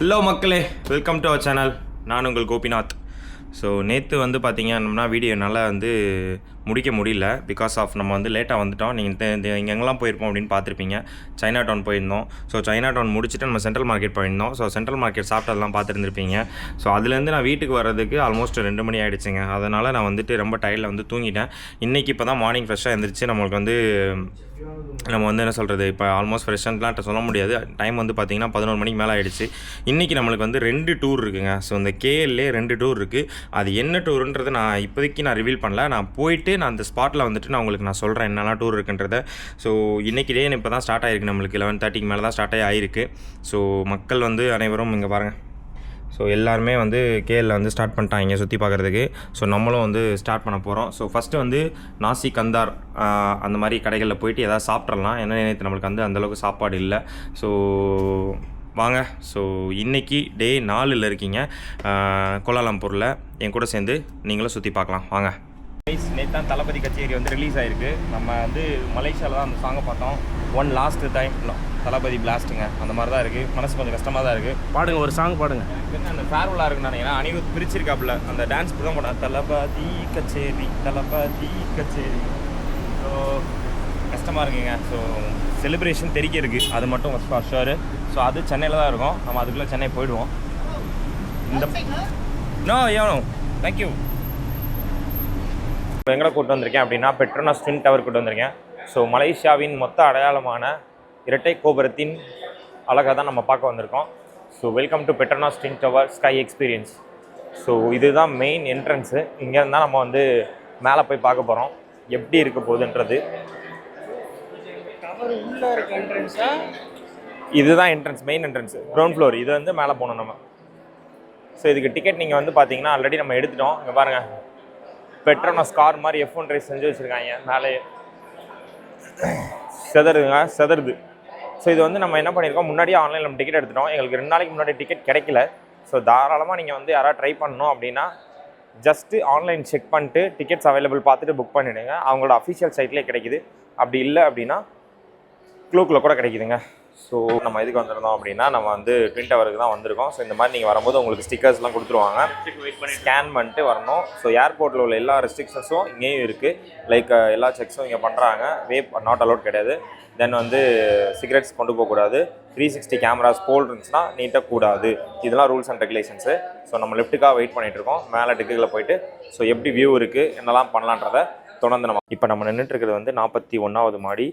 Hello மக்களே. Welcome to our channel நான் உங்கள் கோபிநாத். ஸோ நேற்று வந்து பார்த்தீங்கன்னா வீடியோ நல்லா வந்து முடிக்க முடியல. பிகாஸ் ஆஃப் நம்ம வந்து லேட்டாக வந்துட்டோம். நீங்கள் இங்கே எங்கெல்லாம் போயிருப்போம் அப்படின்னு பார்த்துருப்பீங்க. சைனா டவுன் போயிருந்தோம். ஸோ சைனா டவுன் முடிச்சுட்டு நம்ம சென்ட்ரல் மார்க்கெட் போயிருந்தோம். ஸோ சென்ட்ரல் மார்க்கெட் சாப்பிட்டதெல்லாம் பார்த்துருந்துருப்பீங்க. ஸோ அதுலேருந்து நான் வீட்டுக்கு வர்றதுக்கு ஆல்மோஸ்ட் ரெண்டு மணி ஆகிடுச்சுங்க அதனால் நான் வந்துட்டு ரொம்ப டயர்டில் வந்து தூங்கிட்டேன். இன்றைக்கி இப்போ தான் மார்னிங் ஃப்ரெஷ்ஷாக எழுந்திரிச்சு நம்மளுக்கு வந்து நம்ம வந்து என்ன சொல்கிறது இப்போ ஆல்மோஸ்ட் ஃப்ரெஷ்ஷன்லாம் சொல்ல முடியாது. டைம் வந்து பார்த்திங்கன்னா பதினோரு மணிக்கு மேலே ஆகிடுச்சு இன்றைக்கி நம்மளுக்கு வந்து ரெண்டு டூர் இருக்குங்க. ஸோ இந்த கேஎல்லே ரெண்டு டூர் இருக்குது அது என்ன டூருன்றது நான் இப்போதைக்கு நான் ரிவீல் பண்ணல. நான் போயிட்டு நான் அந்த ஸ்பாட்டில் வந்துட்டு நான் உங்களுக்கு நான் சொல்கிறேன் என்னெல்லாம் டூர் இருக்குன்றத. ஸோ இன்றைக்கி டே இப்போ தான் ஸ்டார்ட் ஆகிருக்கு நம்மளுக்கு லெவன் தேர்ட்டிக்கு மேலே தான் ஸ்டார்ட் ஆகிருக்கு ஸோ மக்கள் வந்து அனைவரும் இங்கே பாருங்கள் ஸோ எல்லாருமே வந்து கேஎல்ல வந்து ஸ்டார்ட் பண்ணிட்டாங்க சுற்றி பார்க்குறதுக்கு ஸோ நம்மளும் வந்து ஸ்டார்ட் பண்ண போகிறோம் ஸோ ஃபஸ்ட்டு வந்து நாசி கந்தார் அந்த மாதிரி கடைகளில் போயிட்டு எதாவது சாப்பிட்றலாம் ஏன்னா நேற்று நம்மளுக்கு வந்து அந்தளவுக்கு சாப்பாடு இல்லை. ஸோ வாங்க. ஸோ இன்றைக்கி டே நாலில் இருக்கீங்க. கோலாலம்பூரில் என் கூட சேர்ந்து நீங்களும் சுற்றி பார்க்கலாம் வாங்க. நேற்று தான் தளபதி கச்சேரி வந்து ரிலீஸ் ஆயிருக்கு. நம்ம வந்து மலேசியாவில் தான் அந்த சாங்கை பார்த்தோம். ஒன் லாஸ்ட் டைம் தளபதி பிளாஸ்ட்டுங்க அந்த மாதிரி தான் இருக்குது மனசு கொஞ்சம் கஷ்டமாக தான் இருக்குது பாடுங்க ஒரு சாங் பாடுங்க. என்ன அந்த ஃபேர்வெல்லாக இருக்குன்னு நினைக்கிறேன். அனிருத் பிரிச்சிருக்காப்புல. அந்த டான்ஸ் இப்படி தான் போனேன் தலபாதி கச்சேரி தலபாதி கச்சேரி. ஸோ கஷ்டமாக இருக்குங்க. ஸோ செலிப்ரேஷன் தெரிக்க இருக்குது அது மட்டும் ஷுவர் ஸோ அது சென்னையில் தான் இருக்கும். நம்ம அதுக்குள்ளே சென்னை போயிடுவோம். இந்த நோ ஏனோ தேங்க்யூ எங்கே கூட்டு வந்திருக்கேன் அப்படின்னா பெட்ரோனாஸ் ட்வின் டவர் கூட்டு வந்திருக்கேன். ஸோ மலேசியாவின் மொத்த அடையாளமான இரட்டை கோபுரத்தின் அழகாக தான் நம்ம பார்க்க வந்திருக்கோம். So welcome to Petronas twin tower sky experience. So இதுதான் மெயின் என்ட்ரன்ஸு இங்கே இருந்தால் நம்ம வந்து மேலே போய் பார்க்க போகிறோம் எப்படி இருக்க போகுதுன்றது. இதுதான் entrance main entrance ground floor இது வந்து மேலே போகணும் நம்ம. ஸோ இதுக்கு டிக்கெட் நீங்கள் வந்து பார்த்தீங்கன்னா ஆல்ரெடி நம்ம எடுத்துட்டோம். இங்கே பாருங்கள் பெட்ரோனஸ் கார் மாதிரி எஃப் ஒன் ரைஸ் செஞ்சு வச்சுருக்காங்க. மேலேயே செதறுதுங்க செதறுது. ஸோ இது வந்து நம்ம என்ன பண்ணியிருக்கோம் முன்னாடியே ஆன்லைனில் நம்ம டிக்கெட் எடுத்துட்டோம். எங்களுக்கு ரெண்டு நாளைக்கு முன்னாடி டிக்கெட் கிடைக்கல. ஸோ தாராளமாக நீங்கள் வந்து யாராவது ட்ரை பண்ணணும் அப்படின்னா ஜஸ்ட்டு ஆன்லைன் செக் பண்ணிட்டு டிக்கெட்ஸ் அவைலபிள் பார்த்துட்டு புக் பண்ணிவிடுங்க அவங்களோட அஃபிஷியல் சைட்லேயே கிடைக்குது. அப்படி இல்லை அப்படின்னா க்ளூக்கில் கூட கிடைக்குதுங்க. ஸோ நம்ம எதுக்கு வந்திருந்தோம் அப்படின்னா நம்ம வந்து ட்வின் டவருக்கு தான் வந்திருக்கோம். ஸோ இந்த மாதிரி நீங்கள் வரும்போது உங்களுக்கு ஸ்டிக்கர்ஸ்லாம் கொடுத்துருவாங்க. ஸ்கேன் பண்ணிட்டு வரணும். ஸோ ஏர்போர்ட்டில் உள்ள எல்லா ரெஸ்ட்ரிக்ஷன்ஸும் இங்கேயும் இருக்குது லைக் எல்லா செக்ஸும் இங்கே பண்ணுறாங்க வேப் நாட் அலோட் கிடையாது. தென் வந்து சிகரெட்ஸ் கொண்டு போகக்கூடாது த்ரீ சிக்ஸ்டி கேமராஸ் போல் இருந்துச்சுன்னா நீட்டாக கூடாது. இதெல்லாம் ரூல்ஸ் அண்ட் ரெகுலேஷன்ஸு ஸோ நம்ம லெஃப்ட்டுக்காக வெயிட் பண்ணிட்டு இருக்கோம். மேலே டிக்குகளில் போயிட்டு ஸோ எப்படி வியூ இருக்குது என்னெல்லாம் பண்ணலான்றத தொடர்ந்து நம்ம இப்போ நம்ம நின்றுட்டு இருக்கிறது வந்து நாற்பத்தி ஒன்றாவது மாடி.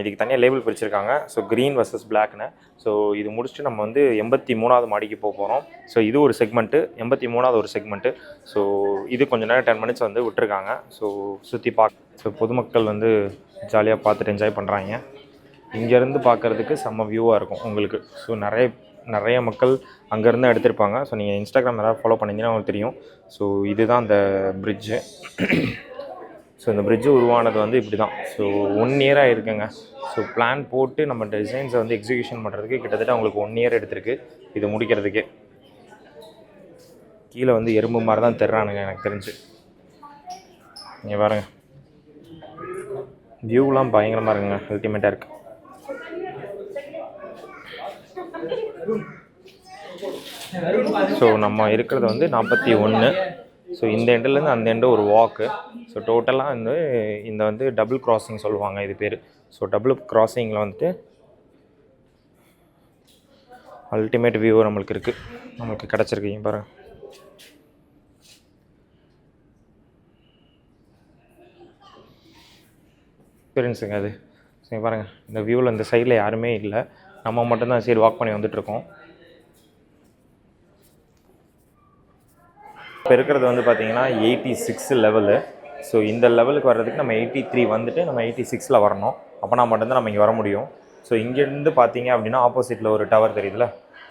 இதுக்கு தனியாக லேபிள் பிரிச்சிருக்காங்க. ஸோ க்ரீன் வர்சஸ் பிளாக்னு ஸோ இது முடிச்சுட்டு நம்ம வந்து எண்பத்தி மூணாவது மாடிக்கு போக போகிறோம் ஸோ இது ஒரு செக்மெண்ட்டு எண்பத்தி மூணாவது ஒரு செக்மெண்ட்டு ஸோ இது கொஞ்ச நேரம் டென் மினிட்ஸ் வந்து விட்டுருக்காங்க. ஸோ சுற்றி பார்க்க ஸோ பொதுமக்கள் வந்து ஜாலியாக பார்த்துட்டு என்ஜாய் பண்ணுறாங்க இங்கேருந்து பார்க்குறதுக்கு செம்ம வியூவாக இருக்கும் உங்களுக்கு. ஸோ நிறைய நிறைய மக்கள் அங்கேருந்து எடுத்திருப்பாங்க. ஸோ நீங்கள் இன்ஸ்டாகிராம் எதாவது ஃபாலோ பண்ணிங்கன்னா உங்களுக்கு தெரியும். ஸோ இதுதான் அந்த பிரிட்ஜு ஸோ இந்த பிரிட்ஜு உருவானது வந்து இப்படி தான் ஸோ ஒன் இயராக இருக்குங்க. ஸோ பிளான் போட்டு நம்ம டிசைன்ஸை வந்து எக்ஸிக்யூஷன் பண்ணுறதுக்கு கிட்டத்தட்ட அவங்களுக்கு ஒன் இயர் எடுத்திருக்கு. இது முடிக்கிறதுக்கே. கீழே வந்து எறும்பு மாதிரி தான் தர்றானுங்க எனக்கு தெரிஞ்சு. நீங்கள் பாருங்கள் வியூலாம் பயங்கரமாக இருக்குங்க. அல்டிமேட்டாக இருக்குது ஸோ நம்ம இருக்கிறது வந்து நாற்பத்தி ஒன்று ஸோ இந்த எண்ட்லேருந்து அந்த எண்டு ஒரு வாக்கு ஸோ டோட்டலாக வந்து இந்த வந்து டபுள் கிராசிங் சொல்லுவாங்க இது பேர். ஸோ டபுள் கிராசிங்கில் வந்துட்டு அல்டிமேட் வியூ நம்மளுக்கு இருக்குது நம்மளுக்கு கிடச்சிருக்கீங்க பாருங்கள் பாருங்க. எக்ஸ்பீரியன்ஸுங்க அது. சரி பாருங்கள் இந்த வியூவில் இந்த சைடில் யாருமே இல்லை. நம்ம மட்டும்தான் சரி வாக் பண்ணி வந்துட்டுருக்கோம் இப்போ இருக்கிறது வந்து பார்த்தீங்கன்னா எயிட்டி சிக்ஸ் லெவலு ஸோ இந்த லெவலுக்கு வர்றதுக்கு நம்ம எயிட்டி த்ரீ வந்துட்டு நம்ம எயிட்டி சிக்ஸில் வரணும். அப்போனா மட்டும்தான் நம்ம இங்கே வர முடியும். ஸோ இங்கேருந்து பார்த்தீங்க அப்படின்னா ஆப்போசிட்டில் ஒரு டவர் தெரியுதுல.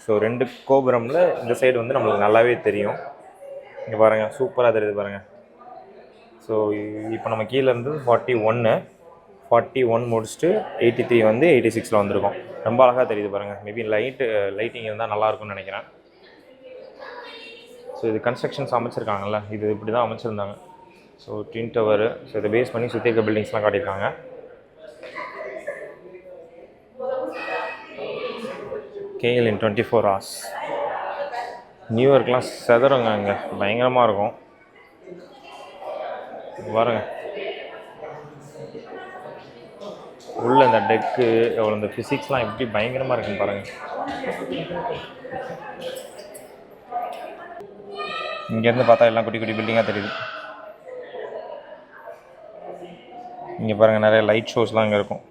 ஸோ ரெண்டு கோபுரமில் இந்த சைடு வந்து நம்மளுக்கு நல்லாவே தெரியும். இங்கே பாருங்கள் சூப்பராக தெரியுது பாருங்கள் ஸோ இப்போ நம்ம கீழே இருந்து ஃபார்ட்டி ஒன்று ஃபார்ட்டி ஒன் முடிச்சுட்டு எயிட்டி த்ரீ வந்து எயிட்டி சிக்ஸில் வந்திருக்கோம். ரொம்ப அழகாக தெரியுது பாருங்கள் மேபி லைட்டு லைட்டிங் இருந்தால் நல்லாயிருக்கும்னு நினைக்கிறேன். ஸோ இது கன்ஸ்ட்ரக்ஷன்ஸ் அமைச்சிருக்காங்கல்ல இது இப்படி தான் அமைச்சிருந்தாங்க. ஸோ ட்வின் டவரு ஸோ இதை பேஸ் பண்ணி சுற்றி இருக்க பில்டிங்ஸ்லாம் காட்டியிருக்காங்க. KL in twenty four hours நியூயார்க்லாம் செதறங்க அங்கே. பயங்கரமாக இருக்கும். பாருங்க. உள்ள இந்த டெக்கு எவ்வளோ இந்த ஃபிசிக்ஸ்லாம் எப்படி பயங்கரமாக இருக்குன்னு பாருங்கள் இங்கேருந்து பார்த்தா எல்லாம் குட்டி குட்டி பில்டிங்காக தெரியுது. இங்கே பாருங்கள் நிறைய லைட் ஷோஸ்லாம் இங்கே இருக்கும்.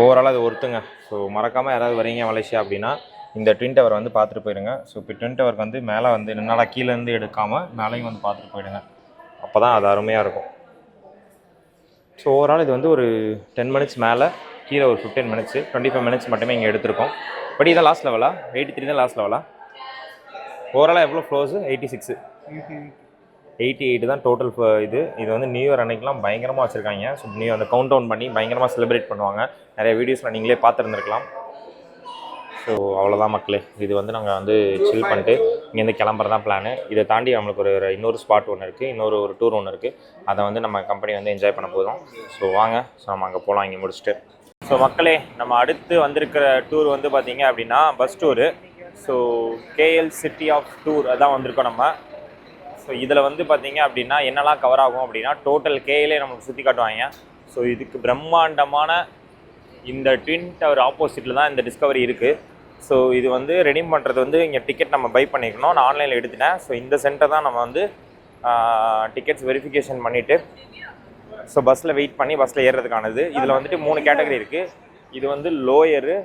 ஓவராலாக அது ஒருத்துங்க. ஸோ மறக்காமல் யாராவது வரீங்க மலேசியா அப்படின்னா இந்த ட்வின் டவர் வந்து பார்த்துட்டு போயிடுங்க. ஸோ இப்போ ட்வின் டவருக்கு வந்து மேலே வந்து நின்னால கீழேருந்து எடுக்காமல் மேலேயும் வந்து பார்த்துட்டு போயிடுங்க. அப்போ தான் அது அருமையாக இருக்கும். ஸோ ஓவரால் இது வந்து ஒரு டென் மினிட்ஸ் மேலே கீழே ஒரு fifteen minutes twenty five minutes மட்டுமே இங்கே எடுத்திருக்கோம். பட் இதான் லாஸ்ட் லெவலா எயிட்டி த்ரீ தான் லாஸ்ட் லெவலா ஓவராலாக எவ்வளோ floors eighty six eighty eight தான் டோட்டல் இது. இது வந்து நியூ இயர் அன்னைக்கெலாம் பயங்கரமாக வச்சுருக்காங்க. ஸோ நியூ அந்த கவுண்ட் டவுன் பண்ணி பயங்கரமாக செலிப்ரேட் பண்ணுவாங்க. நிறைய வீடியோஸில் நீங்களே பார்த்துருந்துருக்கலாம். ஸோ அவ்வளோதான் மக்களே. இது வந்து நாங்கள் வந்து சில் பண்ணிட்டு இங்கேருந்து கிளம்புறதான் பிளானு இதை தாண்டி நம்மளுக்கு ஒரு ஒரு இன்னொரு ஸ்பாட் ஒன்று இருக்குது இன்னொரு ஒரு டூர் ஒன்று இருக்குது அதை வந்து நம்ம கம்பெனி வந்து என்ஜாய் பண்ண போதும். ஸோ வாங்க. ஸோ நம்ம அங்கே போகலாம் இங்கே முடிச்சுட்டு. ஸோ மக்களே நம்ம அடுத்து வந்திருக்கிற டூர் வந்து பார்த்தீங்க அப்படின்னா bus tour so KL city of tour அதான் வந்திருக்கோம் நம்ம. ஸோ இதில் வந்து பார்த்தீங்க அப்படின்னா என்னெல்லாம் கவர் ஆகும் அப்படின்னா டோட்டல் கேஎலே நமக்கு சுற்றி காட்டுவாங்க. ஸோ இதுக்கு பிரம்மாண்டமான இந்த ட்வின் டவர் ஆப்போசிட்டில் தான் இந்த டிஸ்கவரி இருக்குது ஸோ இது வந்து ரெடீம் பண்ணுறது வந்து இங்கே டிக்கெட் நம்ம பை பண்ணிக்கணும். நான் ஆன்லைனில் எடுத்துட்டேன். ஸோ இந்த சென்டர் தான் நம்ம வந்து டிக்கெட்ஸ் வெரிஃபிகேஷன் பண்ணிவிட்டு ஸோ பஸ்ஸில் வெயிட் பண்ணி பஸ்ஸில் ஏறுறதுக்கானது. இதில் வந்துட்டு மூணு கேட்டகரி இருக்குது இது வந்து லோயரு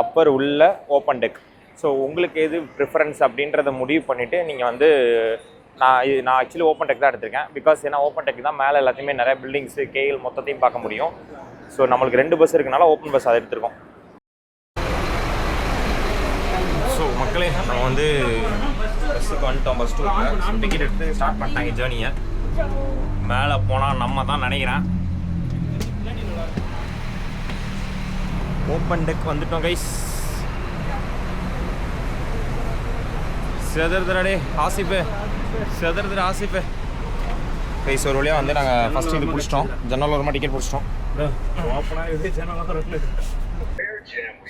அப்பர் உள்ள ஓப்பன் டெக் ஸோ உங்களுக்கு எது ப்ரிஃபரன்ஸ் அப்படின்றத முடிவு பண்ணிவிட்டு நீங்கள் வந்து நான் இது நான் ஆக்சுவலி ஓப்பன் டெக் தான் எடுத்திருக்கேன். பிகாஸ் ஏன்னா ஓப்பன் டெக் தான் மேலே எல்லாத்தையுமே நிறைய பில்டிங்ஸு கேஎல் மொத்தத்தையும் பார்க்க முடியும். ஸோ நம்மளுக்கு ரெண்டு பஸ் இருக்கனால ஓப்பன் பஸ் அதை எடுத்திருக்கோம். ஸோ மக்களே நம்ம வந்து பஸ்ஸுக்கு வந்துட்டோம் பஸ் டூரில் டிக்கெட் எடுத்து ஸ்டார்ட் பண்ணிட்டாங்க ஜேர்னியை மேலே போனால் நம்ம தான் நினைக்கிறேன். ஓப்பன் டெக் வந்துட்டோம் கைஸ் செதறுதுடே ஆசிப்பு. செதறுதுடா ஆசிப்பு. கைஸ் ஒரு வழியாக வந்து நாங்கள் ஃபஸ்ட்டு இது பிடிச்சிட்டோம். ஜன்னல் ஓரமாக டிக்கெட் பிடிச்சிட்டோம்.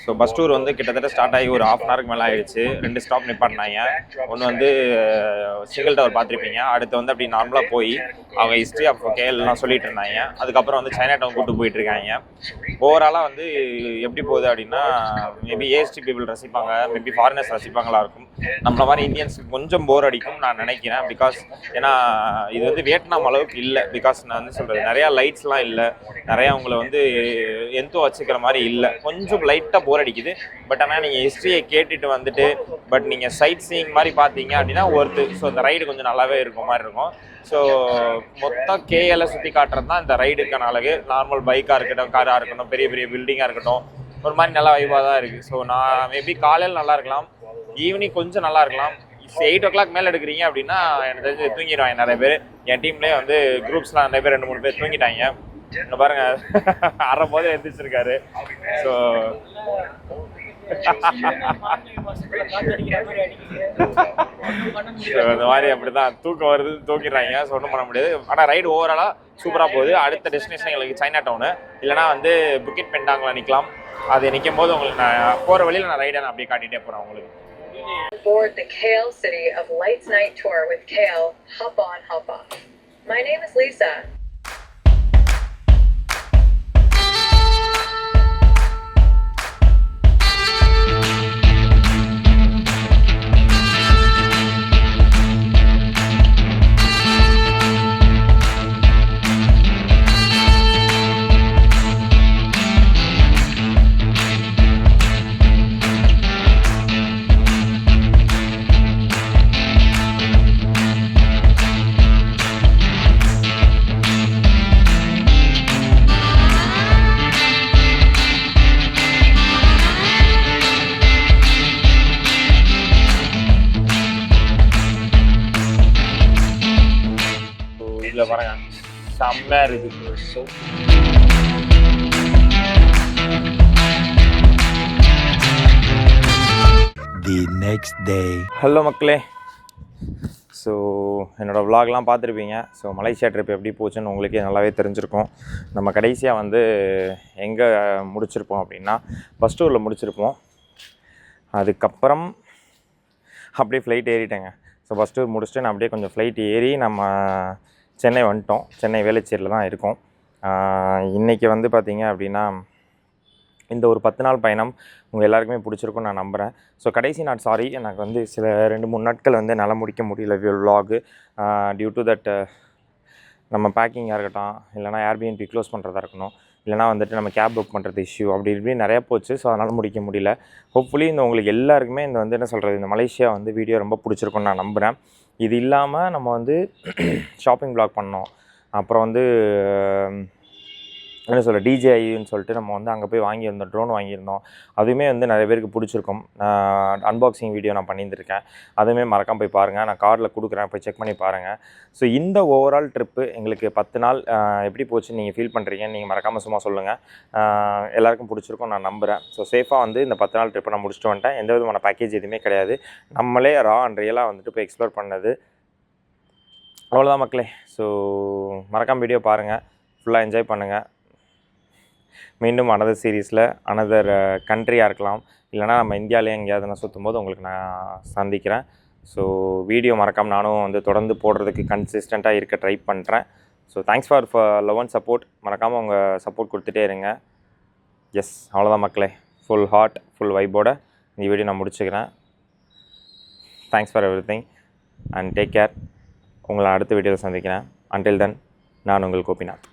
ஸோ பஸ் டூர் வந்து கிட்டத்தட்ட ஸ்டார்ட் ஆகி ஒரு ஹாஃப் அன் ஹவருக்கு மேலே ஆயிடுச்சு. ரெண்டு ஸ்டாப் நிப்பாட்டினாங்க. ஒன்று வந்து சிங்கிள் டவர் பார்த்துருப்பீங்க. அடுத்து வந்து அப்படி நார்மலாக போய் அவங்க ஹிஸ்ட்ரி ஆஃப் கேஎல்லாம் சொல்லிட்டு இருந்தாங்க. அதுக்கப்புறம் வந்து சைனா டவுன் கூட்டு போயிட்டு இருக்காங்க. ஓவராலாக வந்து எப்படி போகுது அப்படின்னா மேபி ஏஎஸ்டி பீப்புள் ரசிப்பாங்க. மேபி ஃபாரினர்ஸ் ரசிப்பாங்களா இருக்கும். நம்மள மாதிரி இந்தியன்ஸுக்கு கொஞ்சம் போர் அடிக்கும் நான் நினைக்கிறேன். பிகாஸ் ஏன்னா இது வந்து வியட்நாம் அளவுக்கு இல்லை. பிகாஸ் நான் வந்து சொல்கிறது நிறையா லைட்ஸ்லாம் இல்லை. நிறையா உங்களை வந்து எந்தோ வச்சுக்கிற மாதிரி இல்லை. கொஞ்சம் லைட்டாக போர் அடிக்குது. பட் ஆனால் நீங்கள் ஹிஸ்ட்ரியை கேட்டுட்டு வந்துட்டு பட் நீங்கள் சைட் சீயிங் மாதிரி பார்த்தீங்க அப்படின்னா ஒருத்து ஸோ இந்த ரைடு கொஞ்சம் நல்லாவே இருக்கும் மாதிரி இருக்கும். ஸோ மொத்தம் கேஎலை சுற்றி காட்டுறது தான் இந்த ரைடுக்கான அழகு. நார்மல் பைக்காக இருக்கட்டும் காராக இருக்கட்டும் பெரிய பெரிய பில்டிங்காக இருக்கட்டும் ஒரு மாதிரி நல்லா வைவாக தான் இருக்குது ஸோ நான் மேபி காலையில் நல்லா இருக்கலாம். ஈவினிங் கொஞ்சம் நல்லா இருக்கலாம். எயிட் ஓ கிளாக் மேலே எடுக்கிறீங்க அப்படின்னா எனக்கு தெரிஞ்சு தூங்கிடுவாங்க நிறைய பேர். என் டீம்லேயே வந்து குரூப்ஸ்லாம் நிறைய பேர் ரெண்டு மூணு பேர் தூங்கிட்டாங்க. இங்க பாருங்க. அரை போது எழுந்திரிச்சிருக்காரு ஸோ இந்த மாதிரி அப்படிதான். தூக்கம் வருது தூக்கிடுறாங்க ஸோ ஒன்றும் பண்ண முடியாது. ஆனால் ரைடு ஓவராலாக சூப்பராக போகுது. அடுத்த டெஸ்டினேஷன் எங்களுக்கு சைனா டவுனு இல்லைனா வந்து புக்கெட் பெண்டாங்கில் நிற்கலாம் அது நிற்கும் போது உங்களுக்கு நான் போகிற வழியில் நான் ரைடை நான் அப்படியே காட்டிகிட்டே போகிறேன் உங்களுக்கு Board the Kale City of Lights Night Tour with Kale. Hop on, hop off. My name is Lisa. செம்மையாக இருக்குது so the next day. Hello மக்களே. ஸோ என்னோடய vlogலாம் பார்த்துருப்பீங்க. ஸோ மலேசியா ட்ரிப் எப்படி போச்சுன்னு உங்களுக்கே நல்லாவே தெரிஞ்சிருக்கும். நம்ம கடைசியாக வந்து எங்கே முடிச்சிருப்போம் அப்படின்னா பஸ் டூரில் முடிச்சிருப்போம். அதுக்கப்புறம் அப்படியே ஃப்ளைட் ஏறிட்டேங்க. ஸோ ஃபஸ்ட் டூர் முடிச்சுட்டு நான் அப்படியே கொஞ்சம் ஃப்ளைட் ஏறி நம்ம சென்னை வந்துட்டோம். சென்னை வேளச்சேரியில் தான் இருக்கோம். இன்றைக்கி வந்து பார்த்திங்க அப்படின்னா இந்த ஒரு பத்து நாள் பயணம் உங்கள் எல்லாருக்குமே பிடிச்சிருக்கும்னு நான் நம்புகிறேன் ஸோ கடைசி நாள் சாரி எனக்கு வந்து சில ரெண்டு மூணு நாட்கள் வந்து என்னால் முடிக்க முடியல விலாகு டியூ டு தட் நம்ம பேக்கிங்காக இருக்கட்டும் இல்லைனா ஏர்பிஎன்பி க்ளோஸ் பண்ணுறதா இருக்கணும் இல்லைனா வந்துட்டு நம்ம கேப் புக் பண்ணுறது இஷ்யூ அப்படி இப்படி நிறையா போச்சு. ஸோ அதனால் முடிக்க முடியல. ஹோப்ஃபுல்லி இந்த உங்களுக்கு எல்லாருக்குமே இந்த வந்து என்ன சொல்கிறது இந்த மலேசியா வந்து வீடியோ ரொம்ப பிடிச்சிருக்கும்னு நான் நம்புகிறேன் இது இல்லாமல் நம்ம வந்து ஷாப்பிங் பிளாக் பண்ணோம். அப்புறம் வந்து என்ன சொல்ல டிஜேஐன்னு சொல்லிட்டு நம்ம வந்து அங்கே போய் வாங்கியிருந்தோம் ட்ரோன் வாங்கியிருந்தோம். அதுவுமே வந்து நிறைய பேருக்கு பிடிச்சிருக்கும். அன்பாக்சிங் வீடியோ நான் பண்ணியிருந்திருக்கேன். அதுவுமே மறக்காம போய் பாருங்கள் நான் கார்டில் கொடுக்குறேன் போய் செக் பண்ணி பாருங்கள் ஸோ இந்த ஓவரால் ட்ரிப்பு எங்களுக்கு பத்து நாள் எப்படி போச்சுன்னு நீங்கள் ஃபீல் பண்ணுறீங்கன்னு நீங்கள் மறக்காமல் சும்மா சொல்லுங்கள் எல்லாருக்கும் பிடிச்சிருக்கும் நான் நம்புகிறேன் ஸோ சேஃபாக வந்து இந்த பத்து நாள் ட்ரிப்பை நான் முடிச்சுட்டு வந்துட்டேன். எந்த விதமான பேக்கேஜ் எதுவுமே கிடையாது. நம்மளே ரா அண்ட் ரியலாக வந்துட்டு போய் எக்ஸ்ப்ளோர் பண்ணது. அவ்வளோதான் மக்களே. ஸோ மறக்காம வீடியோ பாருங்கள் ஃபுல்லாக என்ஜாய் பண்ணுங்கள் மீண்டும் அனதர் சீரீஸில் அனதர் கண்ட்ரியாக இருக்கலாம். இல்லைனா நம்ம இந்தியாவிலே எங்கேயாவது நான் சுற்றும் போது உங்களுக்கு நான் சந்திக்கிறேன். ஸோ வீடியோ மறக்காமல் நானும் வந்து தொடர்ந்து போடுறதுக்கு கன்சிஸ்டண்ட்டாக இருக்க ட்ரை பண்ணுறேன் so thanks for love and support மறக்காமல் உங்கள் சப்போர்ட் கொடுத்துட்டே இருங்க. எஸ் அவ்வளோதான் மக்களே. ஃபுல் ஹார்ட் ஃபுல் வைபோட இந்த வீடியோ நான் முடிச்சுக்கிறேன். Thanks for everything and take care உங்களை அடுத்த வீடியோவில் சந்திக்கிறேன். அன்டில் தென் நான் உங்கள் கோபிநாத்.